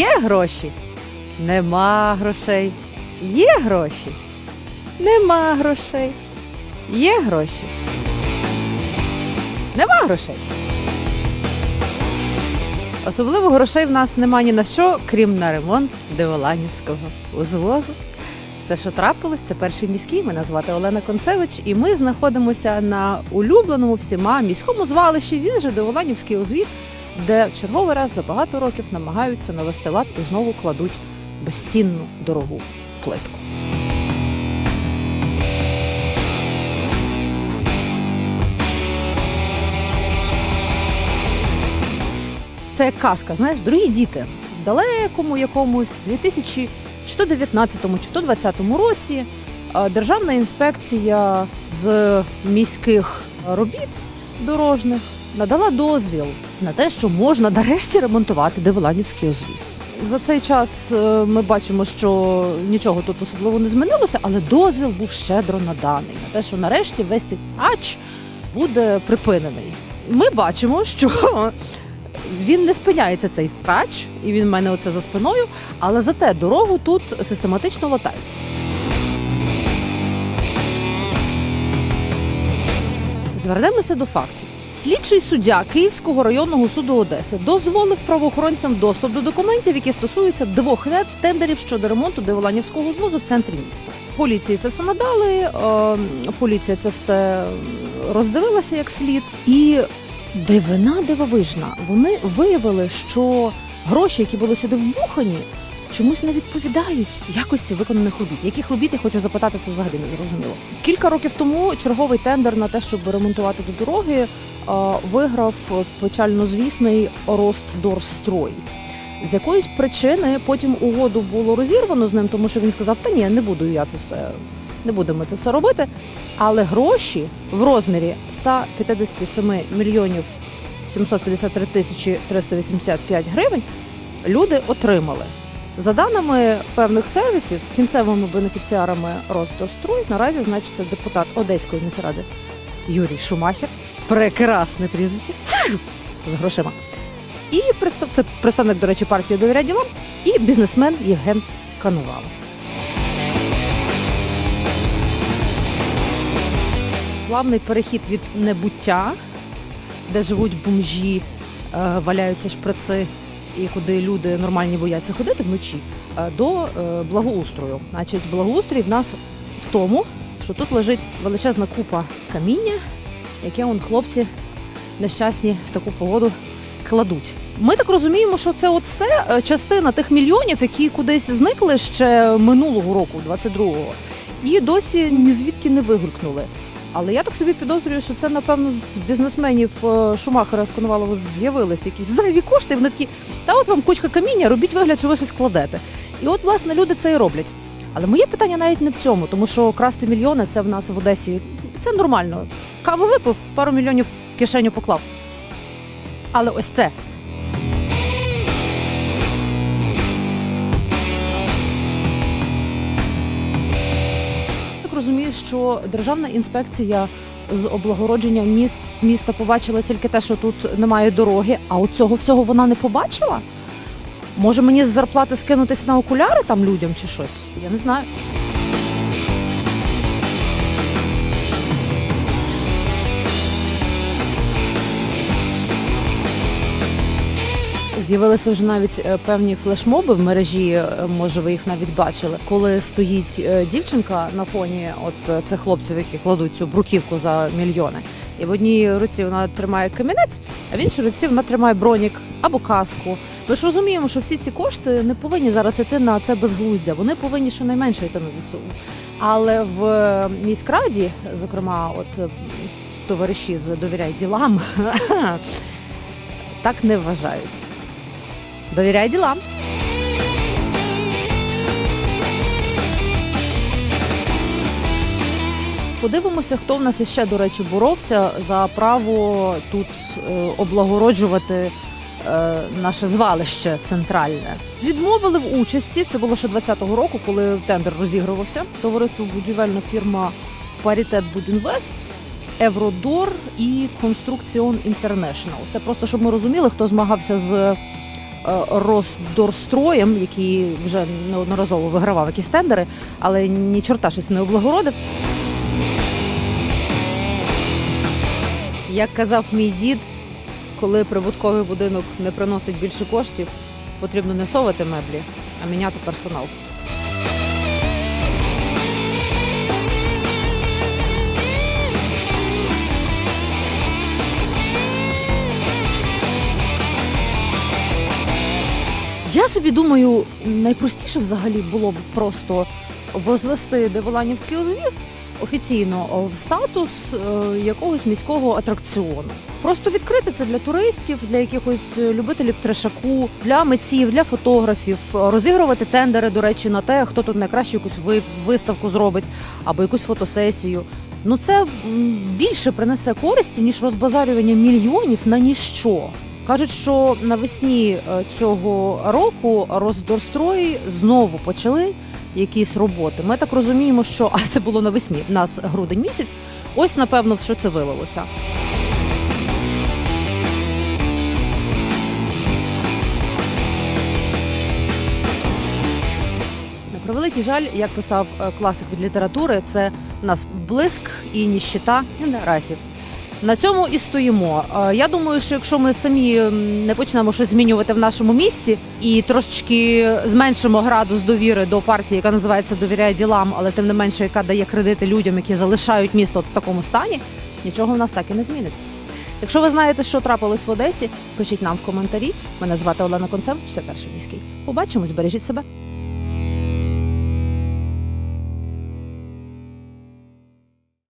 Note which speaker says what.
Speaker 1: Є гроші? Нема грошей. Є гроші? Нема грошей. Є гроші. Нема грошей. Особливо грошей в нас нема ні на що, крім на ремонт Деволанівського узвозу. Це що трапилось? Це перший міський. Мене звати Олена Концевич, і ми знаходимося на улюбленому всіма міському звалищі. Він же Деволанівський узвіз, де в черговий раз за багато років намагаються навести лад і знову кладуть безцінну дорогу плитку. Це як казка, знаєш, дорогі діти, в далекому якомусь 2000 чи то 19-му, чи то 20-му році е, Державна інспекція з міських робіт дорожніх надала дозвіл на те, що можна нарешті ремонтувати Деволанівський узвіз. За цей час е, ми бачимо, що нічого тут особливо не змінилося, але дозвіл був щедро наданий на те, що нарешті весь цей ач буде припинений. Ми бачимо, що він не спиняється цей трач, і він в мене оце за спиною, але зате дорогу тут систематично латають. Звернемося до фактів. Слідчий суддя Київського районного суду Одеси дозволив правоохоронцям доступ до документів, які стосуються двох тендерів щодо ремонту Деволанівського звозу в центрі міста. Поліції це все надали. е, поліція це все роздивилася як слід, і дивина дивовижна. Вони виявили, що гроші, які були сюди вбухані, чомусь не відповідають якості виконаних робіт. Яких робіт я хочу запитати, це взагалі не зрозуміло. Кілька років тому черговий тендер на те, щоб ремонтувати до дороги, е, виграв печально звісний Ростдорстрой. З якоїсь причини потім угоду було розірвано з ним, тому що він сказав: Та ні, не буду я це все, не будемо це все робити. Але гроші в розмірі 157 мільйонів 753 тисячі 385 гривень люди отримали. За даними певних сервісів, кінцевими бенефіціарами Росдорстрой наразі значиться депутат Одеської міськради Юрій Шумахер. Прекрасне прізвище з грошима. І представ... це представник, до речі, партії довіря ділам, і бізнесмен Євген Канувалов. Плавний перехід від небуття, де живуть бомжі, е, валяються шприци, і куди люди нормальні бояться ходити вночі, е, до е, благоустрою. Значить, благоустрій в нас в тому, що тут лежить величезна купа каміння, яке он хлопці нещасні в таку погоду кладуть. Ми так розуміємо, що це от все е, частина тих мільйонів, які кудись зникли ще минулого року, 22-го, і досі ні звідки не вигулькнули. Але я так собі підозрюю, що це напевно з бізнесменів е, Шумахера з Коновалова з'явилися якісь зайві кошти. І вони такі, та от вам кучка каміння, робіть вигляд, що ви щось кладете. І от, власне, люди це і роблять. Але моє питання навіть не в цьому, тому що красти мільйони це в нас в Одесі це нормально. Каву випив, пару мільйонів в кишеню поклав. Але ось це. Розумію, що державна інспекція з облагородження міст міста побачила тільки те, що тут немає дороги, а от цього всього вона не побачила. Може мені з зарплати скинутися на окуляри там людям чи щось? Я не знаю. З'явилися вже навіть е, певні флешмоби в мережі. е, Може, ви їх навіть бачили, коли стоїть е, дівчинка на фоні от цих хлопців, які кладуть цю бруківку за мільйони. І в одній руці вона тримає камінець, а в іншій руці вона тримає бронік або каску. Ми ж розуміємо, що всі ці кошти не повинні зараз йти на це безглуздя. Вони повинні щонайменше йти на ЗСУ. Але в міськраді, зокрема, от товариші з довіряй ділам, так не вважають. Довіряй ділам. Подивимося, хто в нас іще, до речі, боровся за право тут е, облагороджувати е, наше звалище центральне. Відмовили в участі. Це було ще 20-го року, коли тендер розігрувався. Товариство будівельна фірма Парітет Будінвест, Евродор і Конструкціон Інтернешнл. Це просто щоб ми розуміли, хто змагався з Росдорстроєм, який вже неодноразово вигравав якісь тендери, але ні чорта щось не облагородив. Як казав мій дід, коли прибутковий будинок не приносить більше коштів, потрібно не совати меблі, а міняти персонал. Собі думаю, найпростіше взагалі було б просто возвести Деволанівський узвіз офіційно в статус е, якогось міського атракціону. Просто відкрити це для туристів, для якихось е, любителів трешаку, для митців, для фотографів, розігрувати тендери, до речі, на те, хто тут найкраще якусь виставку зробить або якусь фотосесію. Ну це більше принесе користі, ніж розбазарювання мільйонів на ніщо. Кажуть, що навесні е, цього року Роздорстрої знову почали якісь роботи. Ми так розуміємо, що а це було навесні, в нас грудень місяць. Ось напевно, що це вилилося. На превеликий жаль, як писав е, класик від літератури, це в нас блиск і ніщита і неразів. На цьому і стоїмо. Е, Я думаю, що якщо ми самі не почнемо щось змінювати в нашому місті і трошечки зменшимо градус довіри до партії, яка називається довіряє ділам, але тим не менше, яка дає кредити людям, які залишають місто в такому стані, нічого в нас так і не зміниться. Якщо ви знаєте, що трапилось в Одесі, пишіть нам в коментарі. Мене звати Олена Концевич, це перший міський. Побачимось, бережіть себе.